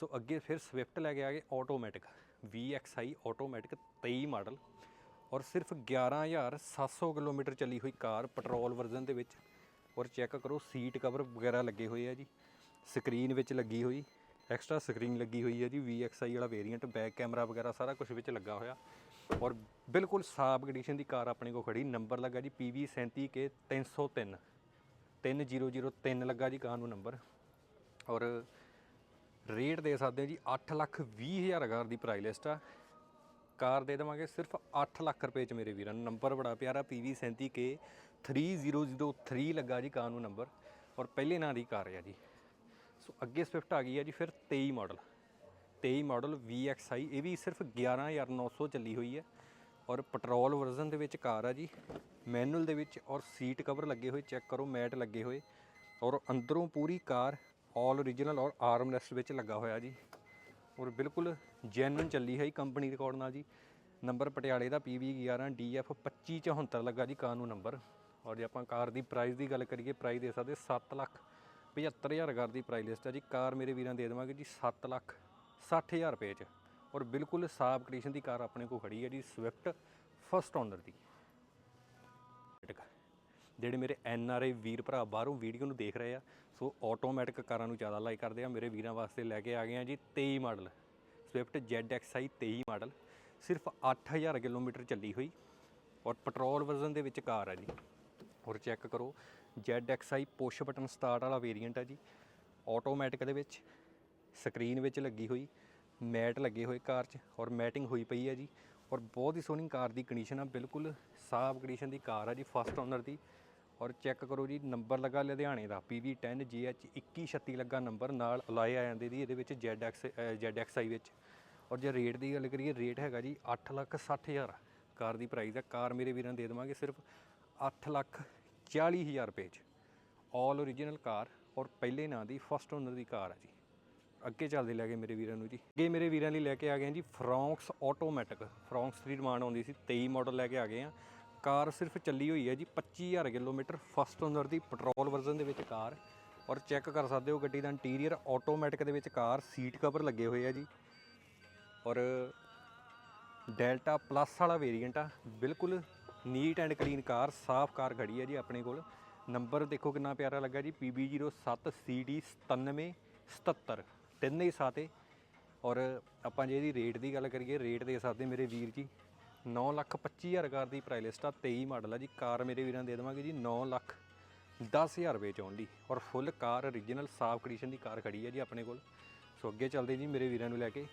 ਸੋ ਅੱਗੇ ਫਿਰ ਸਵਿਫਟ ਲੈ ਕੇ ਆ ਗਏ ਆਟੋਮੈਟਿਕ VXI ਆਟੋਮੈਟਿਕ 23 ਮਾਡਲ ਔਰ ਸਿਰਫ 11700 ਕਿਲੋਮੀਟਰ ਚੱਲੀ ਹੋਈ ਕਾਰ ਪੈਟਰੋਲ ਵਰਜ਼ਨ ਦੇ ਵਿੱਚ। ਔਰ ਚੈੱਕ ਕਰੋ ਸੀਟ ਕਵਰ ਵਗੈਰਾ ਲੱਗੇ ਹੋਏ ਆ ਜੀ। ਸਕਰੀਨ ਵਿੱਚ ਲੱਗੀ ਹੋਈ। ਐਕਸਟਰਾ ਸਕਰੀਨ ਲੱਗੀ ਹੋਈ ਹੈ ਜੀ VXI ਵਾਲਾ ਵੇਰੀਐਂਟ ਬੈਕ ਕੈਮਰਾ ਵਗੈਰਾ ਸਾਰਾ ਕੁਝ ਵਿੱਚ ਲੱਗਾ ਹੋਇਆ। ਔਰ ਬਿਲਕੁਲ ਸਾਫ਼ ਕੰਡੀਸ਼ਨ ਦੀ ਕਾਰ ਆਪਣੇ ਕੋਲ ਖੜੀ ਨੰਬਰ ਲੱਗਾ ਜੀ PV 37K 303 3003 ਲੱਗਾ ਜੀ ਕਾਰ ਨੂੰ ਨੰਬਰ ਔਰ ਰੇਟ ਦੇ ਸਕਦੇ ਹੋ ਜੀ 8 ਲੱਖ 20 ਹਜ਼ਾਰ ਕਾਰ ਦੀ ਪ੍ਰਾਈਸ ਲਿਸਟ ਆ। ਕਾਰ ਦੇ ਦੇਵਾਂਗੇ ਸਿਰਫ 8 ਲੱਖ ਰੁਪਏ ਚ ਮੇਰੇ ਵੀਰਾਂ ਨੂੰ। ਨੰਬਰ ਬੜਾ ਪਿਆਰਾ PV 37K 3003 ਲੱਗਾ ਜੀ ਕਾਰ ਨੂੰ ਨੰਬਰ ਔਰ ਪਹਿਲੇ ਨਾਂ ਦੀ ਕਾਰ ਆ ਜੀ। ਸੋ ਅੱਗੇ ਸਵਿਫਟ ਆ ਗਈ ਹੈ ਜੀ ਫਿਰ 23 ਮਾਡਲ 23 ਮਾਡਲ VXI ਇਹ ਵੀ ਸਿਰਫ 11900 ਚੱਲੀ ਹੋਈ ਹੈ। ਔਰ ਪੈਟਰੋਲ ਵਰਜ਼ਨ ਦੇ ਵਿੱਚ ਕਾਰ ਆ ਜੀ। ਮੈਨੂਅਲ ਦੇ ਵਿੱਚ ਔਰ ਸੀਟ ਕਵਰ ਲੱਗੇ ਹੋਏ ਚੈੱਕ ਕਰੋ, ਮੈਟ ਲੱਗੇ ਹੋਏ। ਔਰ ਅੰਦਰੋਂ ਪੂਰੀ ਕਾਰ ਆਲ ਓਰੀਜਨਲ ਔਰ ਆਰਮਰੈਸਟ ਵਿੱਚ ਲੱਗਾ ਹੋਇਆ ਜੀ। ਔਰ ਬਿਲਕੁਲ ਜੈਨੂਇਨ ਚੱਲੀ ਹੈ ਕੰਪਨੀ ਰਿਕਾਰਡ ਨਾਲ ਜੀ। ਨੰਬਰ ਪਟਿਆਲੇ ਦਾ PV 11 DF 2574 ਲੱਗਾ ਜੀ ਕਾਰ ਨੂੰ ਨੰਬਰ ਔਰ ਜੇ ਆਪਾਂ ਕਾਰ ਦੀ ਪ੍ਰਾਈਸ ਦੀ ਗੱਲ ਕਰੀਏ ਪ੍ਰਾਈਸ ਦੇ ਸਕਦੇ 7 ਲੱਖ 75000 ਕਾਰ ਦੀ ਪ੍ਰਾਈਸ ਲਿਸਟ ਹੈ ਜੀ। ਕਾਰ ਮੇਰੇ ਵੀਰਾਂ ਦੇ ਦੇਵਾਂਗੇ ਜੀ 7 ਲੱਖ 60000 ਰੁਪਏ ਚ। ਔਰ ਬਿਲਕੁਲ ਸਾਫ਼ ਕੰਡੀਸ਼ਨ ਦੀ ਕਾਰ ਆਪਣੇ ਕੋਲ ਖੜੀ ਹੈ ਜੀ ਸਵਿਫਟ ਫਸਟ ਓਨਰ ਦੀ। ਜਿਹੜੇ ਮੇਰੇ ਐਨ ਆਰ ਆਈ ਵੀਰ ਭਰਾ ਬਾਹਰੋਂ ਵੀਡੀਓ ਨੂੰ ਦੇਖ ਰਹੇ ਆ, ਸੋ ਆਟੋਮੈਟਿਕ ਕਾਰਾਂ ਨੂੰ ਜ਼ਿਆਦਾ ਲਾਈਕ ਕਰਦੇ ਆ। ਮੇਰੇ ਵੀਰਾਂ ਵਾਸਤੇ ਲੈ ਕੇ ਆ ਗਏ ਆ ਜੀ 23 ਮਾਡਲ ਸਵਿਫਟ ZXi 23 ਮਾਡਲ ਸਿਰਫ 8000 ਕਿਲੋਮੀਟਰ ਚੱਲੀ ਹੋਈ। ਔਰ ਪੈਟਰੋਲ ਵਰਜ਼ਨ ਦੇ ਵਿੱਚ ਕਾਰ ਆ ਜੀ। ਔਰ ਚੈੱਕ ਕਰੋ ZXi ਪੁਸ਼ ਬਟਨ ਸਟਾਰਟ ਵਾਲਾ ਵੇਰੀਐਂਟ ਆ ਜੀ। ਆਟੋਮੈਟਿਕ ਦੇ ਵਿੱਚ ਸਕਰੀਨ ਵਿੱਚ ਲੱਗੀ ਹੋਈ ਮੈਟ ਲੱਗੇ ਹੋਏ ਕਾਰ 'ਚ ਔਰ ਮੈਟਿੰਗ ਹੋਈ ਪਈ ਹੈ ਜੀ। ਔਰ ਬਹੁਤ ਹੀ ਸੋਹਣੀ ਕਾਰ ਦੀ ਕੰਡੀਸ਼ਨ ਆ ਬਿਲਕੁਲ ਸਾਫ਼ ਕੰਡੀਸ਼ਨ ਦੀ ਕਾਰ ਆ ਜੀ ਫਸਟ ਓਨਰ ਦੀ। ਔਰ ਚੈੱਕ ਕਰੋ ਜੀ ਨੰਬਰ ਲੱਗਾ ਲੁਧਿਆਣੇ ਦਾ PV10 GH 2136 ਲੱਗਾ ਨੰਬਰ ਨਾਲ ਅਲਾਏ ਆ ਜਾਂਦੇ ਦੀ ਇਹਦੇ ਵਿੱਚ ZX ਅ, ZXi ਵਿੱਚ। ਔਰ ਜੇ ਰੇਟ ਦੀ ਗੱਲ ਕਰੀਏ ਰੇਟ ਹੈਗਾ ਜੀ 8 ਲੱਖ 60 ਹਜ਼ਾਰ ਕਾਰ ਦੀ ਪ੍ਰਾਈਸ ਆ। ਕਾਰ ਮੇਰੇ ਵੀਰਾਂ ਨੂੰ ਦੇ ਦੇਵਾਂਗੇ ਸਿਰਫ 8 ਲੱਖ 40 ਹਜ਼ਾਰ ਰੁਪਏ 'ਚ। ਆਲ ਓਰੀਜਨਲ ਕਾਰ ਔਰ ਪਹਿਲੇ ਨਾਂ ਦੀ ਫਸਟ ਓਨਰ ਦੀ ਕਾਰ ਆ ਜੀ। ਅੱਗੇ ਚੱਲਦੇ ਲੈ ਗਏ ਮੇਰੇ ਵੀਰਾਂ ਨੂੰ ਜੀ। ਅੱਗੇ ਮੇਰੇ ਵੀਰਾਂ ਲਈ ਲੈ ਕੇ ਆ ਗਏ ਜੀ ਫਰੌਂਕਸ ਆਟੋਮੈਟਿਕ ਫਰੌਂਕਸ ਦੀ ਡਿਮਾਂਡ ਆਉਂਦੀ ਸੀ 23 ਮਾਡਲ ਲੈ ਕੇ ਆ ਗਏ ਆ। ਕਾਰ ਸਿਰਫ ਚੱਲੀ ਹੋਈ ਹੈ ਜੀ 25000 ਕਿਲੋਮੀਟਰ ਫਸਟ ਓਨਰ ਦੀ ਪੈਟਰੋਲ ਵਰਜ਼ਨ ਦੇ ਵਿੱਚ ਕਾਰ। ਔਰ ਚੈੱਕ ਕਰ ਸਕਦੇ ਹੋ ਗੱਡੀ ਦਾ ਇੰਟੀਰੀਅਰ ਆਟੋਮੈਟਿਕ ਦੇ ਵਿੱਚ ਕਾਰ ਸੀਟ ਕਵਰ ਲੱਗੇ ਹੋਏ ਆ ਜੀ। ਔਰ ਡੈਲਟਾ ਪਲੱਸ ਵਾਲਾ ਵੇਰੀਐਂਟ ਆ। ਬਿਲਕੁਲ ਨੀਟ ਐਂਡ ਕਲੀਨ ਕਾਰ, ਸਾਫ਼ ਕਾਰ ਖੜੀ ਹੈ ਜੀ ਆਪਣੇ ਕੋਲ। ਨੰਬਰ ਦੇਖੋ ਕਿੰਨਾ ਪਿਆਰਾ ਲੱਗਾ ਜੀ PB07CD9777 ਤਿੰਨੇ ਹੀ ਸਾਤੇ ਔਰ ਆਪਾਂ ਜੇ ਇਹਦੀ ਰੇਟ ਦੀ ਗੱਲ ਕਰੀਏ, ਰੇਟ ਦੇ ਸਕਦੇ ਮੇਰੇ ਵੀਰ ਜੀ 9 ਲੱਖ 25000 ਕਾਰ ਦੀ ਪ੍ਰਾਈਸ ਲਿਸਟ ਆ 23 ਮਾਡਲ ਆ ਜੀ। ਕਾਰ ਮੇਰੇ ਵੀਰਾਂ ਨੂੰ ਦੇ ਦੇਵਾਂਗੇ ਜੀ 9 ਲੱਖ 10000 ਰੁਪਏ ਚ ਓਨਲੀ। ਔਰ ਫੁੱਲ ਕਾਰ origignal ਸਾਫ਼ ਕੰਡੀਸ਼ਨ ਦੀ ਕਾਰ ਖੜੀ ਹੈ ਜੀ ਆਪਣੇ ਕੋਲ। ਸੋ ਅੱਗੇ ਚੱਲਦੇ ਜੀ ਮੇਰੇ ਵੀਰਾਂ ਨੂੰ ਲੈ ਕੇ।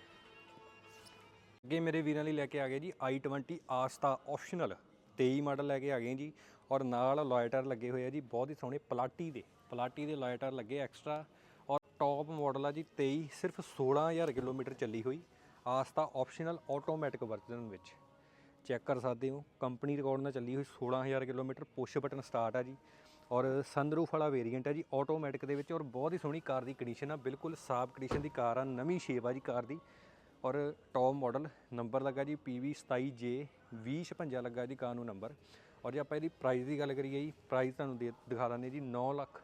ਅੱਗੇ ਮੇਰੇ ਵੀਰਾਂ ਲਈ ਲੈ ਕੇ ਆ ਗਏ ਜੀ i20 ਆਸਤਾ ਆਪਸ਼ਨਲ 23 ਮਾਡਲ ਲੈ ਕੇ ਆ ਗਏ ਜੀ ਔਰ ਨਾਲ ਲਾਇਟਰ ਲੱਗੇ ਹੋਏ ਆ ਜੀ, ਬਹੁਤ ਹੀ ਸੋਹਣੇ ਪਲਾਟੀ ਦੇ ਪਲਾਟੀ ਦੇ ਲਾਇਟਰ ਲੱਗੇ ਐਕਸਟਰਾ ਔਰ ਟੌਪ ਮਾਡਲ ਆ ਜੀ 23 ਸਿਰਫ 16000 ਕਿਲੋਮੀਟਰ ਚੱਲੀ ਹੋਈ ਆਸਤਾ ਆਪਸ਼ਨਲ ਆਟੋਮੈਟਿਕ ਵਰਜ਼ਨ ਵਿੱਚ। ਚੈੱਕ ਕਰ ਸਕਦੇ ਹੋ, ਕੰਪਨੀ ਰਿਕਾਰਡ ਨਾਲ ਚੱਲੀ ਹੋਈ 16000 ਕਿਲੋਮੀਟਰ ਪੁਸ਼ ਬਟਨ ਸਟਾਰਟ ਆ ਜੀ ਔਰ ਸੰਦਰੂਫ ਵਾਲਾ ਵੇਰੀਐਂਟ ਹੈ ਜੀ ਆਟੋਮੈਟਿਕ ਦੇ ਵਿੱਚ ਔਰ ਬਹੁਤ ਹੀ ਸੋਹਣੀ ਕਾਰ ਦੀ ਕੰਡੀਸ਼ਨ ਆ, ਬਿਲਕੁਲ ਸਾਫ਼ ਕੰਡੀਸ਼ਨ ਦੀ ਕਾਰ ਆ, ਨਵੀਂ ਸ਼ੇਪ ਆ ਜੀ ਕਾਰ ਦੀ ਔਰ ਟੌਪ ਮਾਡਲ ਨੰਬਰ ਲੱਗਾ ਜੀ PV 27J 2056 ਲੱਗਾ ਜੀ ਕਾਰ ਨੂੰ ਨੰਬਰ। ਔਰ ਜੇ ਆਪਾਂ ਇਹਦੀ ਪ੍ਰਾਈਸ ਦੀ ਗੱਲ ਕਰੀਏ ਜੀ ਪ੍ਰਾਈਸ ਤੁਹਾਨੂੰ ਦੇ ਦਿਖਾ ਦਿੰਦੇ ਜੀ 9 ਲੱਖ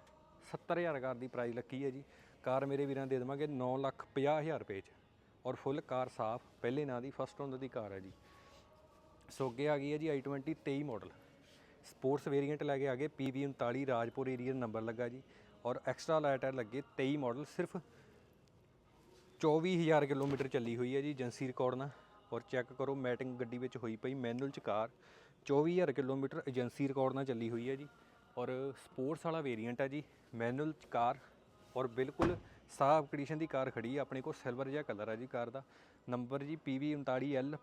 70000 ਕਾਰ ਦੀ ਪ੍ਰਾਈਸ ਲੱਗੀ ਹੈ ਜੀ। ਕਾਰ ਮੇਰੇ ਵੀਰਾਂ ਦੇ ਦੇਵਾਂਗੇ 9 ਲੱਖ 50000 ਰੁਪਏ ਚ। ਔਰ ਫੁੱਲ ਕਾਰ ਸਾਫ਼, ਪਹਿਲੇ ਨਾਂ ਦੀ ਫਸਟ ਓਨਰ ਦੀ ਕਾਰ ਹੈ ਜੀ। ਸੋ ਅੱਗੇ ਆ ਗਈ ਹੈ ਜੀ i20 23 ਮਾਡਲ ਸਪੋਰਟਸ ਵੇਰੀਐਂਟ ਲੈ ਕੇ ਆ ਗਏ PV39 ਰਾਜਪੁਰ ਏਰੀਆ ਨੰਬਰ ਲੱਗਾ ਜੀ। ਔਰ ਐਕਸਟਰਾ ਲਾਈਟਰ ਲੱਗੇ 23 ਮਾਡਲ ਸਿਰਫ 24000 ਕਿਲੋਮੀਟਰ ਚੱਲੀ ਹੋਈ ਹੈ ਜੀ, ਏਜੰਸੀ ਰਿਕਾਰਡ ਨਾਲ। ਔਰ ਚੈੱਕ ਕਰੋ, ਮੈਟਿੰਗ ਗੱਡੀ ਵਿੱਚ ਹੋਈ ਪਈ, ਮੈਨੂਅਲ ਚ ਕਾਰ। 24000 ਕਿਲੋਮੀਟਰ ਏਜੰਸੀ ਰਿਕਾਰਡ ਨਾਲ ਚੱਲੀ ਹੋਈ ਹੈ ਜੀ। ਔਰ ਸਪੋਰਟਸ ਵਾਲਾ ਵੇਰੀਐਂਟ ਹੈ ਜੀ, ਮੈਨੂਅਲ ਚ ਕਾਰ। ਔਰ ਬਿਲਕੁਲ ਸਾਫ਼ ਕੰਡੀਸ਼ਨ ਦੀ ਕਾਰ ਖੜੀ ਹੈ, ਆਪਣੇ ਕੋਲ ਸਿਲਵਰ ਜਿਹਾ ਕਲਰ ਹੈ ਜੀ ਕਾਰ ਦਾ। ਨੰਬਰ ਜੀ PV39L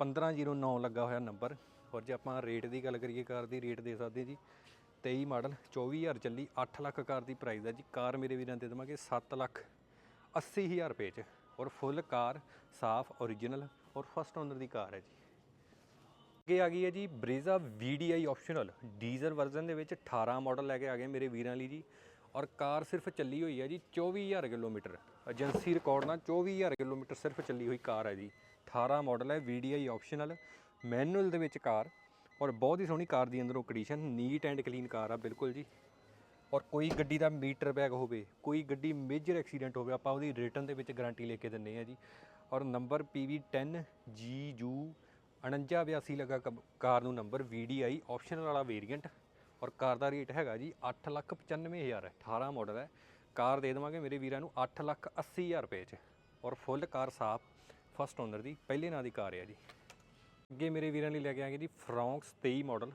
1509 ਲੱਗਾ ਹੋਇਆ ਨੰਬਰ। ਔਰ ਜੇ ਆਪਾਂ ਰੇਟ ਦੀ ਗੱਲ ਕਰੀਏ, ਕਾਰ ਦੀ ਰੇਟ ਦੇ ਸਕਦੇ ਜੀ 23 ਮਾਡਲ 24000 ਚੱਲੀ 8 ਲੱਖ ਕਾਰ ਦੀ ਪ੍ਰਾਈਸ ਹੈ ਜੀ। ਕਾਰ ਮੇਰੇ ਵੀਰਾਂ ਦੇ ਦੇਵਾਂਗੇ 7 ਲੱਖ 80000 ਰੁਪਏ ਚ। ਔਰ ਫੁੱਲ ਕਾਰ, ਸਾਫ਼ origignal ਔਰ ਫਸਟ ਓਨਰ ਦੀ ਕਾਰ ਹੈ ਜੀ। ਅੱਗੇ ਆ ਗਈ ਹੈ ਜੀ Brezza VDI optional diesel version ਦੇ ਵਿੱਚ 18 ਮਾਡਲ ਲੈ ਕੇ ਆ ਗਏ ਮੇਰੇ ਵੀਰਾਂ ਲਈ ਜੀ। ਔਰ ਕਾਰ ਸਿਰਫ ਚੱਲੀ ਹੋਈ ਹੈ ਜੀ 24000 ਕਿਲੋਮੀਟਰ। ਏਜੰਸੀ ਰਿਕਾਰਡ ਨਾਲ 24000 ਕਿਲੋਮੀਟਰ ਸਿਰਫ ਚੱਲੀ ਹੋਈ ਕਾਰ ਹੈ ਜੀ। 18 ਮਾਡਲ ਹੈ VDI ਆਪਸ਼ਨਲ ਮੈਨੂਅਲ ਦੇ ਵਿੱਚ ਕਾਰ। ਔਰ ਬਹੁਤ ਹੀ ਸੋਹਣੀ ਕਾਰ ਦੀ ਅੰਦਰੋਂ condition neat and clean car ਆ, ਬਿਲਕੁਲ ਜੀ। ਔਰ ਕੋਈ ਗੱਡੀ ਦਾ ਮੀਟਰ ਬੈਗ ਹੋਵੇ, ਕੋਈ ਗੱਡੀ ਮੇਜਰ ਐਕਸੀਡੈਂਟ ਹੋਵੇ, ਆਪਾਂ ਉਹਦੀ ਰਿਟਰਨ ਦੇ ਵਿੱਚ ਗਾਰੰਟੀ ਲੈ ਕੇ ਦਿੰਨੇ ਆ ਜੀ। ਔਰ ਨੰਬਰ PV10 GU 4982 ਲੱਗਾ ਕਬ- ਕਾਰ ਨੂੰ ਨੰਬਰ VDI ਆਪਸ਼ਨਲ ਵਾਲਾ ਵੇਰੀਐਂਟ ਔਰ ਕਾਰ ਦਾ ਰੇਟ ਹੈਗਾ ਜੀ 895000 18 ਮਾਡਲ ਹੈ। ਕਾਰ ਦੇ ਦੇਵਾਂਗੇ ਮੇਰੇ ਵੀਰਾਂ ਨੂੰ 880000 ਰੁਪਏ ਚ। ਔਰ ਫੁੱਲ ਕਾਰ ਸਾਫ਼ ਫਸਟ ਓਨਰ ਦੀ, ਪਹਿਲੇ ਨਾਂ ਦੀ ਕਾਰ ਹੈ ਜੀ। ਅੱਗੇ ਮੇਰੇ ਵੀਰਾਂ ਲਈ ਲੈ ਕੇ ਆਏ ਜੀ ਫਰੌਂਕਸ 23 ਮਾਡਲ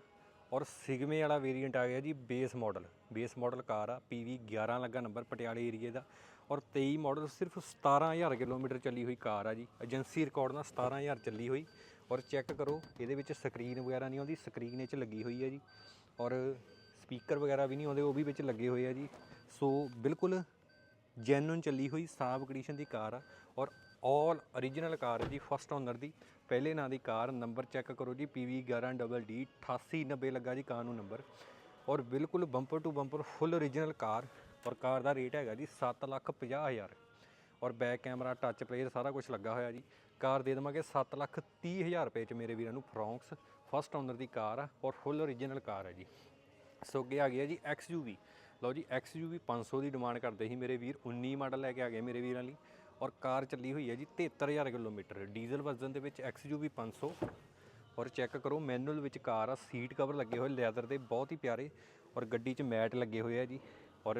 ਔਰ ਸਿਗਮੇ ਵਾਲਾ ਵੇਰੀਐਂਟ ਆ ਗਿਆ ਜੀ base model base model car ਆ PV 11 ਲੱਗਾ ਨੰਬਰ ਪਟਿਆਲੇ ਏਰੀਏ ਦਾ। ਔਰ 23 ਮਾਡਲ ਸਿਰਫ 17000 ਕਿਲੋਮੀਟਰ ਚੱਲੀ ਹੋਈ ਕਾਰ ਆ ਜੀ। ਏਜੰਸੀ ਰਿਕਾਰਡ ਨਾਲ 17000 ਚੱਲੀ ਹੋਈ। ਔਰ ਚੈੱਕ ਕਰੋ, ਇਹਦੇ ਵਿੱਚ ਸਕਰੀਨ ਵਗੈਰਾ ਨਹੀਂ ਆਉਂਦੀ ਸਕਰੀਨ ਇਹ 'ਚ ਲੱਗੀ ਹੋਈ ਹੈ ਜੀ। ਔਰ ਸਪੀਕਰ ਵਗੈਰਾ ਵੀ ਨਹੀਂ ਆਉਂਦੇ, ਉਹ ਵੀ ਵਿੱਚ ਲੱਗੇ ਹੋਏ ਆ ਜੀ। ਸੋ ਬਿਲਕੁਲ ਜੈਨੂਨ ਚੱਲੀ ਹੋਈ ਸਾਫ਼ ਕੰਡੀਸ਼ਨ ਦੀ ਕਾਰ ਆ। ਔਰ ਆਲ origignal ਕਾਰ ਹੈ ਜੀ ਫਸਟ ਓਨਰ ਦੀ। ਪਹਿਲੇ ਨਾਂ ਦੀ ਕਾਰ ਨੰਬਰ ਚੈੱਕ ਕਰੋ ਜੀ PV11DD 8890 ਲੱਗਾ ਜੀ ਕਾਰ ਨੂੰ ਨੰਬਰ ਔਰ ਬਿਲਕੁਲ bumper to bumper full origignal car. ਔਰ ਕਾਰ ਦਾ ਰੇਟ ਹੈਗਾ ਜੀ 750000 ਔਰ ਬੈਕ ਕੈਮਰਾ ਟੱਚ ਪਲੇਅਰ ਸਾਰਾ ਕੁਝ ਲੱਗਾ ਹੋਇਆ ਜੀ। ਕਾਰ ਦੇ ਦੇਵਾਂਗੇ 730000 ਰੁਪਏ ਚ ਮੇਰੇ ਵੀਰਾਂ ਨੂੰ ਫਰੌਂਕਸ ਫਸਟ ਓਨਰ ਦੀ ਕਾਰ ਆ ਔਰ ਫੁੱਲ origignal ਕਾਰ ਹੈ ਜੀ। ਸੋ ਅੱਗੇ ਆ ਗਿਆ ਜੀ XUV ਲਓ ਜੀ XUV 500 ਦੀ ਡਿਮਾਂਡ ਕਰਦੇ ਸੀ ਮੇਰੇ ਵੀਰ 19 ਮਾਡਲ ਲੈ ਕੇ ਆ ਗਏ ਮੇਰੇ ਵੀਰਾਂ ਲਈ। ਔਰ ਕਾਰ ਚੱਲੀ ਹੋਈ ਹੈ ਜੀ 73000 ਕਿਲੋਮੀਟਰ। ਡੀਜ਼ਲ ਵਰਜ਼ਨ ਦੇ ਵਿੱਚ XUV 500 ਔਰ ਚੈੱਕ ਕਰੋ ਮੈਨੂਅਲ ਵਿੱਚ ਕਾਰ ਆ ਸੀਟ ਕਵਰ ਲੱਗੇ ਹੋਏ ਲੈਦਰ ਦੇ ਬਹੁਤ ਹੀ ਪਿਆਰੇ। ਔਰ ਗੱਡੀ 'ਚ ਮੈਟ ਲੱਗੇ ਹੋਏ ਆ ਜੀ। ਔਰ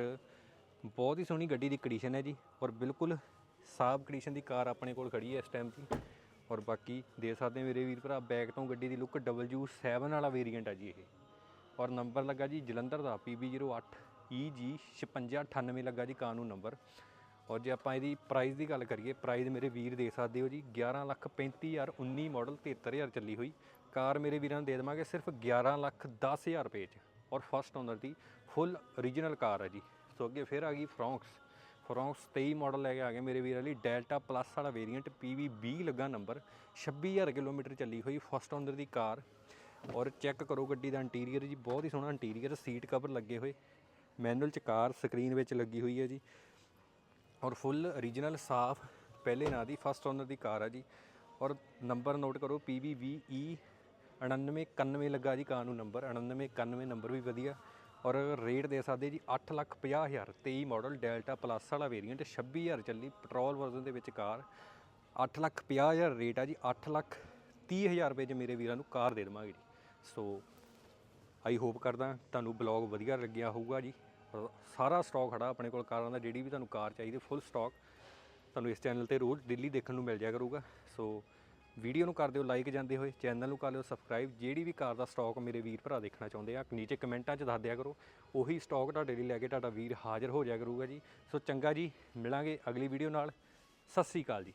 ਬਹੁਤ ਹੀ ਸੋਹਣੀ ਗੱਡੀ ਦੀ ਕੰਡੀਸ਼ਨ ਹੈ ਜੀ ਔਰ ਬਿਲਕੁਲ ਸਾਫ਼ ਕੰਡੀਸ਼ਨ ਦੀ ਕਾਰ ਆਪਣੇ ਕੋਲ ਖੜੀ ਹੈ ਇਸ ਟਾਈਮ ਦੀ। ਔਰ ਬਾਕੀ ਦੇ ਸਕਦੇ ਮੇਰੇ ਵੀਰ ਭਰਾ ਬੈਕ ਤੋਂ ਗੱਡੀ ਦੀ ਲੁੱਕ W7 ਵਾਲਾ ਵੇਰੀਐਂਟ ਆ ਜੀ ਇਹ। ਔਰ ਨੰਬਰ ਲੱਗਾ ਜੀ ਜਲੰਧਰ ਦਾ PB08 EG 5698 ਲੱਗਾ ਜੀ ਕਾਨੂੰਨ ਨੰਬਰ ਔਰ ਜੇ ਆਪਾਂ ਇਹਦੀ ਪ੍ਰਾਈਸ ਦੀ ਗੱਲ ਕਰੀਏ ਪ੍ਰਾਈਸ ਮੇਰੇ ਵੀਰ ਦੇ ਸਕਦੇ ਹੋ ਜੀ 11 ਲੱਖ 35000 19 ਮਾਡਲ 73000 ਚੱਲੀ ਹੋਈ। ਕਾਰ ਮੇਰੇ ਵੀਰਾਂ ਨੂੰ ਦੇ ਦੇਵਾਂਗੇ ਸਿਰਫ 11 ਲੱਖ 10000 ਰੁਪਏ 'ਚ। ਔਰ ਫਸਟ ਓਨਰ ਦੀ ਫੁੱਲ origignal ਕਾਰ ਹੈ ਜੀ। ਸੋ ਅੱਗੇ ਫਿਰ ਆ ਗਈ ਫਰੌਂਕਸ ਫਰੌਂਕਸ 23 ਮਾਡਲ ਲੈ ਕੇ ਆ ਗਏ ਮੇਰੇ ਵੀਰਾਂ ਲਈ ਡੈਲਟਾ ਪਲੱਸ ਵਾਲਾ ਵੇਰੀਐਂਟ PV 20 ਲੱਗਾ ਨੰਬਰ 26000 ਕਿਲੋਮੀਟਰ ਚੱਲੀ ਹੋਈ ਫਸਟ ਓਨਰ ਦੀ ਕਾਰ। ਔਰ ਚੈੱਕ ਕਰੋ ਗੱਡੀ ਦਾ ਇੰਟੀਰੀਅਰ ਜੀ, ਬਹੁਤ ਹੀ ਸੋਹਣਾ ਇੰਟੀਰੀਅਰ ਸੀਟ ਕਵਰ ਲੱਗੇ ਹੋਏ। ਮੈਨੂਅਲ ਚ ਕਾਰ ਸਕਰੀਨ ਵਿੱਚ ਲੱਗੀ ਹੋਈ ਹੈ ਜੀ। ਔਰ ਫੁੱਲ origignal ਸਾਫ਼, ਪਹਿਲੇ ਨਾਂ ਦੀ ਫਸਟ ਓਨਰ ਦੀ ਕਾਰ ਆ ਜੀ। ਔਰ ਨੰਬਰ ਨੋਟ ਕਰੋ PV20E 9991 ਲੱਗਾ ਜੀ ਕਾਰ ਨੂੰ ਨੰਬਰ 9991 ਨੰਬਰ ਵੀ ਵਧੀਆ। ਔਰ ਰੇਟ ਦੇ ਸਕਦੇ ਜੀ 850000 23 ਮਾਡਲ ਡੈਲਟਾ ਪਲੱਸ ਵਾਲਾ ਵੇਰੀਐਂਟ 26000 ਚੱਲੀ ਪੈਟਰੋਲ ਵਰਜ਼ਨ ਦੇ ਵਿੱਚ ਕਾਰ 850000 ਰੇਟ ਆ ਜੀ 830000 ਰੁਪਏ 'ਚ ਮੇਰੇ ਵੀਰਾਂ ਨੂੰ ਕਾਰ ਦੇ ਦੇਵਾਂਗੇ ਜੀ। ਸੋ ਆਈ ਹੋਪ ਕਰਦਾ, ਤੁਹਾਨੂੰ ਬਲੌਗ ਵਧੀਆ ਲੱਗਿਆ ਹੋਊਗਾ ਜੀ। ਸਾਰਾ ਸਟਾਕ ਖੜਾ ਆਪਣੇ ਕੋਲ ਕਾਰਾਂ ਦਾ, ਜਿਹੜੀ ਵੀ ਤੁਹਾਨੂੰ ਕਾਰ ਚਾਹੀਦੀ ਫੁੱਲ ਸਟਾਕ ਤੁਹਾਨੂੰ ਇਸ ਚੈਨਲ ਤੇ ਰੋਜ਼ ਦਿੱਲੀ ਦੇਖਣ ਨੂੰ ਮਿਲ ਜਾਇਆ ਕਰੂਗਾ। ਸੋ ਵੀਡੀਓ ਨੂੰ ਕਰ ਦਿਓ ਲਾਈਕ ਜਾਂਦੇ ਹੋਏ ਚੈਨਲ ਨੂੰ ਕਰ ਲਿਓ ਸਬਸਕ੍ਰਾਈਬ ਜਿਹੜੀ ਵੀ ਕਾਰ ਦਾ ਸਟਾਕ ਮੇਰੇ ਵੀਰ ਭਰਾ ਦੇਖਣਾ ਚਾਹੁੰਦੇ ਆ, ਨੀਚੇ ਕਮੈਂਟਾਂ 'ਚ ਦੱਸ ਦਿਆ ਕਰੋ, ਉਹੀ ਸਟਾਕ ਤੁਹਾਡੇ ਲਈ ਲੈ ਕੇ ਤੁਹਾਡਾ ਵੀਰ ਹਾਜ਼ਰ ਹੋ ਜਾਇਆ ਕਰੂਗਾ ਜੀ। ਸੋ ਚੰਗਾ ਜੀ, ਮਿਲਾਂਗੇ ਅਗਲੀ ਵੀਡੀਓ ਨਾਲ। ਸਤਿ ਸ੍ਰੀ ਅਕਾਲ ਜੀ।